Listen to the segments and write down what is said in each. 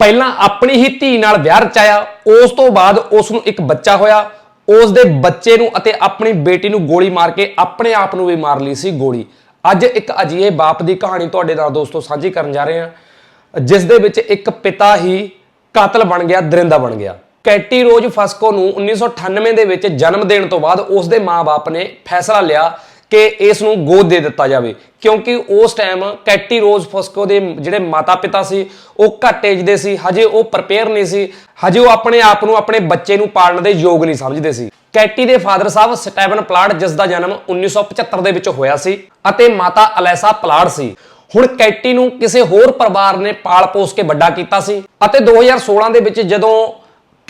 ਪਹਿਲਾਂ ਆਪਣੀ ਹੀ ਧੀ ਨਾਲ ਵਿਆਹ ਰਚਾਇਆ, ਉਸ ਤੋਂ ਬਾਅਦ ਉਸ ਨੂੰ ਇੱਕ ਬੱਚਾ ਹੋਇਆ। ਉਸ ਦੇ ਬੱਚੇ ਨੂੰ ਅਤੇ ਆਪਣੀ ਬੇਟੀ ਨੂੰ ਗੋਲੀ ਮਾਰ ਕੇ ਆਪਣੇ ਆਪ ਨੂੰ ਵੀ ਮਾਰ ਲਈ ਸੀ ਗੋਲੀ। ਅੱਜ ਇੱਕ ਅਜਿਹੇ ਬਾਪ ਦੀ ਕਹਾਣੀ ਤੁਹਾਡੇ ਨਾਲ ਦੋਸਤੋ ਸਾਂਝੀ ਕਰਨ ਜਾ ਰਹੇ ਹਾਂ। ਜਿਸ ਦੇ ਵਿੱਚ ਇੱਕ ਪਿਤਾ ਹੀ ਕਾਤਲ ਬਣ ਗਿਆ, ਦਰਿੰਦਾ ਬਣ ਗਿਆ। ਕੈਟੀ ਰੋਜ਼ ਫਸਕੋ ਨੂੰ 1998 ਦੇ ਵਿੱਚ ਜਨਮ ਦੇਣ ਤੋਂ ਬਾਅਦ ਉਸ ਦੇ ਮਾਪੇ ਨੇ ਫੈਸਲਾ ਲਿਆ ਕਿ ਇਸ ਨੂੰ ਗੋਦ ਦੇ ਦਿੱਤਾ ਜਾਵੇ। ਕਿਉਂਕਿ ਉਸ ਟਾਈਮ ਕੈਟੀ ਰੋਜ਼ ਫਸਕੋ ਦੇ ਜਿਹੜੇ ਮਾਤਾ-ਪਿਤਾ ਸੀ, ਉਹ ਘੱਟ ਏਜ ਦੇ ਸੀ, ਹਜੇ ਉਹ ਪ੍ਰਪੇਅਰ ਨਹੀਂ ਸੀ, ਹਜੇ ਉਹ ਆਪਣੇ ਆਪ ਨੂੰ, ਆਪਣੇ ਬੱਚੇ ਨੂੰ ਪਾਲਣ ਦੇ ਯੋਗ ਨਹੀਂ ਸਮਝਦੇ ਸੀ। ਕੈਟੀ ਦੇ ਫਾਦਰ ਸਾਹਿਬ ਸਟੈਵਨ ਪਲਾਡ ਜਿਸ ਦਾ ਜਨਮ 1975 ਦੇ ਵਿੱਚ ਹੋਇਆ ਸੀ, ਅਤੇ ਮਾਤਾ ਅਲੈਸਾ ਪਲਾਡ ਸੀ। ਹੁਣ ਕੈਟੀ ਨੂੰ ਕਿਸੇ ਹੋਰ ਪਰਿਵਾਰ ਨੇ ਪਾਲ ਪੋਸ ਕੇ ਵੱਡਾ ਕੀਤਾ ਸੀ, ਅਤੇ 2016 ਦੇ ਵਿੱਚ ਜਦੋਂ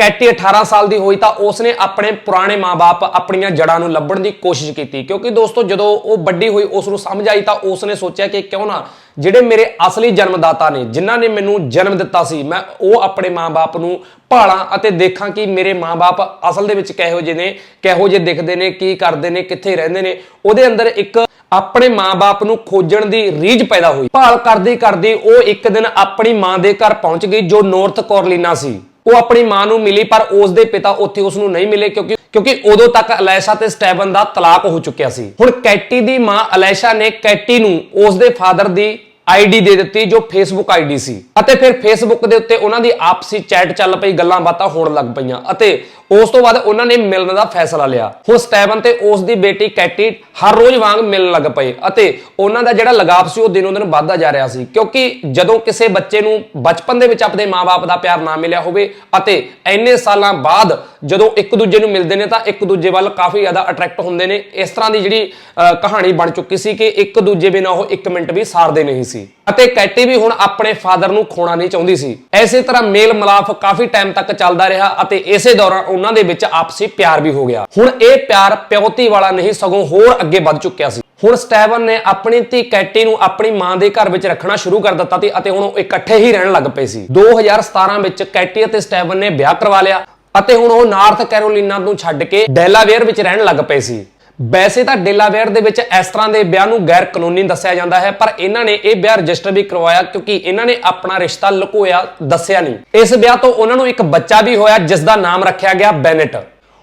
ਕੈਟੀ 18 ਸਾਲ ਦੀ ਹੋਈ ਤਾਂ ਉਸਨੇ ਆਪਣੇ ਪੁਰਾਣੇ ਮਾਪੇ ਆਪਣੀਆਂ ਜੜਾਂ ਨੂੰ ਲੱਭਣ ਦੀ ਕੋਸ਼ਿਸ਼ ਕੀਤੀ। ਕਿਉਂਕਿ ਦੋਸਤੋ, ਜਦੋਂ ਉਹ ਵੱਡੀ ਹੋਈ ਉਸ ਨੂੰ ਸਮਝ ਆਈ ਤਾਂ ਉਸਨੇ ਸੋਚਿਆ ਕਿ ਕਿਉਂ ਨਾ ਜਿਹੜੇ ਮੇਰੇ ਅਸਲੀ ਜਨਮਦਾਤਾ ਨੇ, ਜਿਨ੍ਹਾਂ ਨੇ ਮੈਨੂੰ ਜਨਮ ਦਿੱਤਾ ਸੀ, ਮੈਂ ਉਹ ਆਪਣੇ ਮਾਪੇ ਨੂੰ ਭਾਲਾਂ ਅਤੇ ਦੇਖਾਂ ਕਿ ਮੇਰੇ ਮਾਪੇ ਅਸਲ ਦੇ ਵਿੱਚ ਕਿਹੋ ਜਿਹੇ ਨੇ, ਕਿਹੋ ਜਿਹੇ ਦਿਖਦੇ ਨੇ, ਕੀ ਕਰਦੇ ਨੇ, ਕਿੱਥੇ ਰਹਿੰਦੇ ਨੇ। ਉਹਦੇ ਅੰਦਰ ਇੱਕ ਆਪਣੇ ਮਾਪੇ ਨੂੰ ਖੋਜਣ ਦੀ ਰੀਝ ਪੈਦਾ ਹੋਈ। ਭਾਲ ਕਰਦੀ ਕਰਦੀ ਉਹ ਇੱਕ ਦਿਨ ਆਪਣੀ ਮਾਂ ਦੇ ਘਰ ਪਹੁੰਚ ਗਈ, ਜੋ ਨਾਰਥ ਕੋਰਲੀਨਾ ਸੀ। ਉਹ ਆਪਣੀ ਮਾਂ ਨੂੰ ਮਿਲੀ, ਪਰ ਉਸ ਦੇ ਪਿਤਾ ਉੱਥੇ ਉਸ ਨੂੰ ਨਹੀਂ ਮਿਲੇ ਕਿਉਂਕਿ ਕਿਉਂਕਿ ਉਦੋਂ ਤੱਕ ਅਲੈਸ਼ਾ ਤੇ ਸਟੈਵਨ ਦਾ ਤਲਾਕ ਹੋ ਚੁੱਕਿਆ ਸੀ। ਹੁਣ ਕੈਟੀ ਦੀ ਮਾਂ ਅਲੈਸ਼ਾ ਨੇ ਕੈਟੀ ਨੂੰ ਉਸ ਦੇ ਫਾਦਰ ਦੀ ਆਈਡੀ ਦੇ ਦਿੱਤੀ ਜੋ ਫੇਸਬੁੱਕ ਆਈਡੀ ਸੀ। ਅਤੇ ਫਿਰ ਫੇਸਬੁੱਕ ਦੇ ਉੱਤੇ ਉਹਨਾਂ ਦੀ ਆਪਸੀ ਚੈਟ ਚੱਲ ਪਈ, ਗੱਲਾਂ ਬਾਤਾਂ ਹੋਣ ਲੱਗ ਪਈਆਂ। ਅਤੇ ਉਸ ਤੋਂ ਬਾਅਦ ਉਹਨਾਂ ਨੇ ਮਿਲਣ ਦਾ ਫੈਸਲਾ ਲਿਆ। ਹੁਣ ਸਟੈਵਨ ਤੇ ਉਸ ਦੀ ਬੇਟੀ ਕੈਟੀ ਹਰ ਰੋਜ਼ ਵਾਂਗ ਮਿਲਣ ਲੱਗ ਪਏ ਅਤੇ ਉਹਨਾਂ ਦਾ ਜਿਹੜਾ ਲਗਾਵ ਸੀ ਉਹ ਦਿਨੋਂ ਦਿਨ ਵੱਧਦਾ ਜਾ ਰਿਹਾ ਸੀ। ਕਿਉਂਕਿ ਜਦੋਂ ਕਿਸੇ ਬੱਚੇ ਨੂੰ ਬਚਪਨ ਦੇ ਵਿੱਚ ਆਪਣੇ ਮਾਪੇ ਦਾ ਪਿਆਰ ਨਾ ਮਿਲਿਆ ਹੋਵੇ ਅਤੇ ਇੰਨੇ ਸਾਲਾਂ ਬਾਅਦ ਜਦੋਂ ਇੱਕ ਦੂਜੇ ਨੂੰ ਮਿਲਦੇ ਨੇ ਤਾਂ ਇੱਕ ਦੂਜੇ ਵੱਲ ਕਾਫੀ ਜ਼ਿਆਦਾ ਅਟਰੈਕਟ ਹੁੰਦੇ ਨੇ। ਇਸ ਤਰ੍ਹਾਂ ਦੀ ਜਿਹੜੀ ਅਹ, ਕਹਾਣੀ ਬਣ ਚੁੱਕੀ ਸੀ ਕਿ ਇੱਕ ਦੂਜੇ ਬਿਨਾਂ ਉਹ ਇੱਕ ਮਿੰਟ ਵੀ ਸਾਰਦੇ ਨਹੀਂ ਸੀ। ਅਤੇ ਕੈਟੀ ਵੀ ਹੁਣ ਆਪਣੇ ਫਾਦਰ ਨੂੰ ਖੋਣਾ ਨਹੀਂ ਚਾਹੁੰਦੀ ਸੀ। ਐਸੇ ਤਰ੍ਹਾਂ ਮੇਲ ਮਲਾਫ ਕਾਫੀ ਟਾਈਮ ਤੱਕ ਚੱਲਦਾ ਰਿਹਾ ਅਤੇ ਇਸੇ ਦੌਰਾਨ ਉਹਨਾਂ ਦੇ ਵਿੱਚ ਆਪਸੀ ਪਿਆਰ ਵੀ ਹੋ ਗਿਆ। ਹੁਣ ਇਹ ਪਿਆਰ ਪਿਓਤੀ ਵਾਲਾ ਨਹੀਂ ਸਗੋਂ ਹੋਰ ਅੱਗੇ ਵੱਧ ਚੁੱਕਿਆ ਸੀ। ਹੁਣ ਸਟੈਵਨ ਨੇ ਆਪਣੀ ਧੀ ਕੈਟੀ ਨੂੰ ਆਪਣੀ ਮਾਂ ਦੇ ਘਰ ਵਿੱਚ ਰੱਖਣਾ ਸ਼ੁਰੂ ਕਰ ਦਿੱਤਾ ਤੇ ਅਤੇ ਹੁਣ ਉਹ ਇਕੱਠੇ ਹੀ ਰਹਿਣ ਲੱਗ ਪਏ ਸੀ। 2017 ਵਿੱਚ ਕੈਟੀ ਅਤੇ ਸਟੈਵਨ ਨੇ ਵਿਆਹ ਕਰਵਾ ਲਿਆ। ਅਤੇ ਹੁਣ ਉਹ ਨਾਰਥ ਕੈਰੋਲੀਨਾ ਨੂੰ ਛੱਡ ਕੇ ਡੈਲਾਵੇਅਰ ਵਿੱਚ ਰਹਿਣ ਲੱਗ ਪਏ ਸੀ। ਵੈਸੇ ਤਾਂ ਡੇਲਾਵੇਅਰ ਦੇ ਵਿੱਚ ਇਸ ਤਰ੍ਹਾਂ ਦੇ ਵਿਆਹ ਨੂੰ ਗੈਰ ਕਾਨੂੰਨੀ ਦੱਸਿਆ ਜਾਂਦਾ ਹੈ, ਪਰ ਇਹਨਾਂ ਨੇ ਇਹ ਵਿਆਹ ਰਜਿਸਟਰ ਵੀ ਕਰਵਾਇਆ ਕਿਉਂਕਿ ਇਹਨਾਂ ਨੇ ਆਪਣਾ ਰਿਸ਼ਤਾ ਲੁਕੋਇਆ, ਦੱਸਿਆ ਨਹੀਂ। ਇਸ ਵਿਆਹ ਤੋਂ ਉਹਨਾਂ ਨੂੰ ਇੱਕ ਬੱਚਾ ਵੀ ਹੋਇਆ, ਜਿਸ ਦਾ ਨਾਮ ਰੱਖਿਆ ਗਿਆ ਬੈਨੇਟ।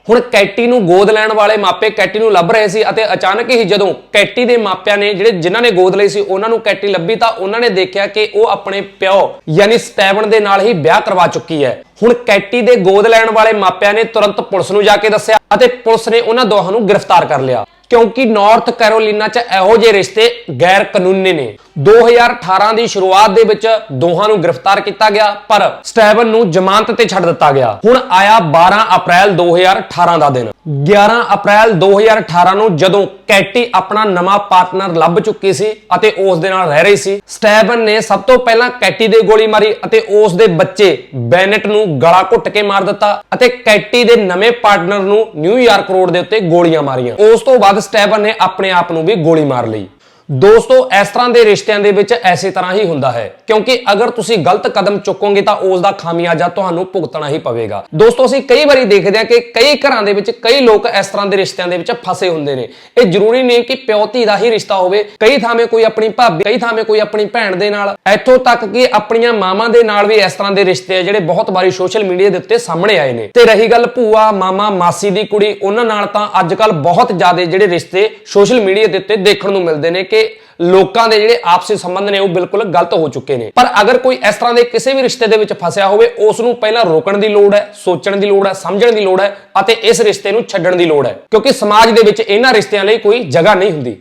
ਹੁਣ ਕੈਟੀ ਨੂੰ ਗੋਦ ਲੈਣ ਵਾਲੇ ਮਾਪੇ ਕੈਟੀ ਨੂੰ ਲੱਭ ਰਹੇ ਸੀ ਅਤੇ ਅਚਾਨਕ ਹੀ ਜਦੋਂ ਕੈਟੀ ਦੇ ਮਾਪਿਆਂ ਨੇ ਜਿਹੜੇ ਜਿਨ੍ਹਾਂ ਨੇ ਗੋਦ ਲਈ ਸੀ ਉਹਨਾਂ ਨੂੰ ਕੈਟੀ ਲੱਭੀ ਤਾਂ ਉਹਨਾਂ ਨੇ ਦੇਖਿਆ ਕਿ ਉਹ ਆਪਣੇ ਪਿਓ ਯਾਨੀ ਸਟੈਵਨ ਦੇ ਨਾਲ ਹੀ ਵਿਆਹ ਕਰਵਾ ਚੁੱਕੀ ਹੈ। ਹੁਣ ਕੈਟੀ ਦੇ ਗੋਦ ਲੈਣ ਵਾਲੇ ਮਾਪਿਆਂ ਨੇ ਤੁਰੰਤ ਪੁਲਿਸ ਨੂੰ ਜਾ ਕੇ ਦੱਸਿਆ ਅਤੇ ਪੁਲਿਸ ਨੇ ਉਹਨਾਂ ਦੋਹਾਂ ਨੂੰ ਗ੍ਰਿਫਤਾਰ ਕਰ ਲਿਆ। ਕਿਉਂਕਿ ਨਾਰਥ ਕੈਰੋਲੀਨਾ 'ਚ ਇਹੋ ਜਿਹੇ ਰਿਸ਼ਤੇ ਗੈਰ ਕਾਨੂੰਨੀ ਨੇ। 2018 ਦੀ ਸ਼ੁਰੂਆਤ ਦੇ ਵਿੱਚ ਦੋਹਾਂ ਨੂੰ ਗ੍ਰਿਫਤਾਰ ਕੀਤਾ ਗਿਆ, ਪਰ ਸਟੈਵਨ ਨੂੰ ਜ਼ਮਾਨਤ ਤੇ ਛੱਡ ਦਿੱਤਾ ਗਿਆ। ਹੁਣ ਆਇਆ 12 ਅਪ੍ਰੈਲ 2018 ਦਾ ਦਿਨ। 11 ਅਪ੍ਰੈਲ 2018 ਨੂੰ ਜਦੋਂ ਕੈਟੀ ਆਪਣਾ ਨਵਾਂ ਪਾਰਟਨਰ ਲੱਭ ਚੁੱਕੀ ਸੀ ਅਤੇ ਉਸ ਦੇ ਨਾਲ ਰਹਿ ਰਹੀ ਸੀ, ਸਟੈਵਨ ਨੇ ਸਭ ਤੋਂ ਪਹਿਲਾਂ ਕੈਟੀ ਦੇ ਗੋਲੀ ਮਾਰੀ ਅਤੇ ਉਸ ਦੇ ਬੱਚੇ ਬੈਨਟ ਨੂੰ ਗਲਾ ਘੁੱਟ ਕੇ ਮਾਰ ਦਿੱਤਾ ਅਤੇ ਕੈਟੀ ਦੇ ਨਵੇਂ ਪਾਰਟਨਰ ਨੂੰ ਨਿਊਯਾਰਕ ਰੋਡ ਦੇ ਉੱਤੇ ਗੋਲੀਆਂ ਮਾਰੀਆਂ। ਉਸ ਤੋਂ ਬਾਅਦ ਸਟੈਵਨ ਨੇ ਆਪਣੇ ਆਪ ਨੂੰ ਵੀ ਗੋਲੀ ਮਾਰ ਲਈ। ਦੋਸਤੋ, ਇਸ ਤਰ੍ਹਾਂ ਦੇ ਰਿਸ਼ਤਿਆਂ ਦੇ ਵਿੱਚ ਐਸੇ ਤਰ੍ਹਾਂ ਹੀ ਹੁੰਦਾ ਹੈ। ਕਿਉਂਕਿ ਅਗਰ ਤੁਸੀਂ ਗਲਤ ਕਦਮ ਚੁੱਕੋਗੇ ਤਾਂ ਉਸ ਦਾ ਖਾਮਿਆਜ਼ਾ ਤੁਹਾਨੂੰ ਭੁਗਤਣਾ ਹੀ ਪਵੇਗਾ। ਦੋਸਤੋ, ਅਸੀਂ ਕਈ ਵਾਰੀ ਦੇਖਦੇ ਹਾਂ ਕਿ ਕਈ ਘਰਾਂ ਦੇ ਵਿੱਚ ਕਈ ਲੋਕ ਇਸ ਤਰ੍ਹਾਂ ਦੇ ਰਿਸ਼ਤਿਆਂ ਦੇ ਵਿੱਚ ਫਸੇ ਹੁੰਦੇ ਨੇ। ਇਹ ਜ਼ਰੂਰੀ ਨਹੀਂ ਕਿ ਪਿਓ ਦਾ ਹੀ ਰਿਸ਼ਤਾ ਹੋਵੇ। ਕਈ ਥਾਵੇਂ ਕੋਈ ਆਪਣੀ ਭਾਬੀ, ਕਈ ਥਾਵੇਂ ਕੋਈ ਆਪਣੀ ਭੈਣ ਦੇ ਨਾਲ। ਇੱਥੋਂ ਤੱਕ ਕਿ ਆਪਣੀਆਂ ਮਾਵਾਂ ਦੇ ਨਾਲ ਵੀ ਇਸ ਤਰ੍ਹਾਂ ਦੇ ਰਿਸ਼ਤੇ ਆ ਜਿਹੜੇ ਬਹੁਤ ਵਾਰੀ ਸੋਸ਼ਲ ਮੀਡੀਆ ਦੇ ਉੱਤੇ ਸਾਹਮਣੇ ਆਏ ਨੇ। ਤੇ ਰਹੀ ਗੱਲ ਭੂਆ, ਮਾਮਾ, ਮਾਸੀ ਦੀ ਕੁੜੀ, ਉਹਨਾਂ ਨਾਲ ਤਾਂ ਅੱਜ ਕੱਲ ਬਹੁਤ ਜ਼ਿਆਦਾ ਜਿਹੜੇ ਰਿਸ਼ਤੇ ਸੋਸ਼ਲ ਮੀਡੀਆ ਦੇ ਉੱਤੇ ਦੇਖਣ ਨੂੰ ਮਿਲਦੇ ਨੇ ਕਿ ਲੋਕਾਂ ਦੇ ਜਿਹੜੇ ਆਪਸੀ ਸੰਬੰਧ ਨੇ ਉਹ ਬਿਲਕੁਲ ਗਲਤ ਹੋ ਚੁੱਕੇ ਨੇ। ਪਰ ਅਗਰ ਕੋਈ ਇਸ ਤਰ੍ਹਾਂ ਦੇ ਕਿਸੇ ਵੀ ਰਿਸ਼ਤੇ ਦੇ ਵਿੱਚ ਫਸਿਆ ਹੋਵੇ ਉਸ ਨੂੰ ਪਹਿਲਾਂ ਰੋਕਣ ਦੀ ਲੋੜ ਹੈ, ਸੋਚਣ ਦੀ ਲੋੜ ਹੈ, ਸਮਝਣ ਦੀ ਲੋੜ ਹੈ ਅਤੇ ਇਸ ਰਿਸ਼ਤੇ ਨੂੰ ਛੱਡਣ ਦੀ ਲੋੜ ਹੈ। ਕਿਉਂਕਿ ਸਮਾਜ ਦੇ ਵਿੱਚ ਇਹਨਾਂ ਰਿਸ਼ਤਿਆਂ ਲਈ ਕੋਈ ਜਗ੍ਹਾ ਨਹੀਂ ਹੁੰਦੀ।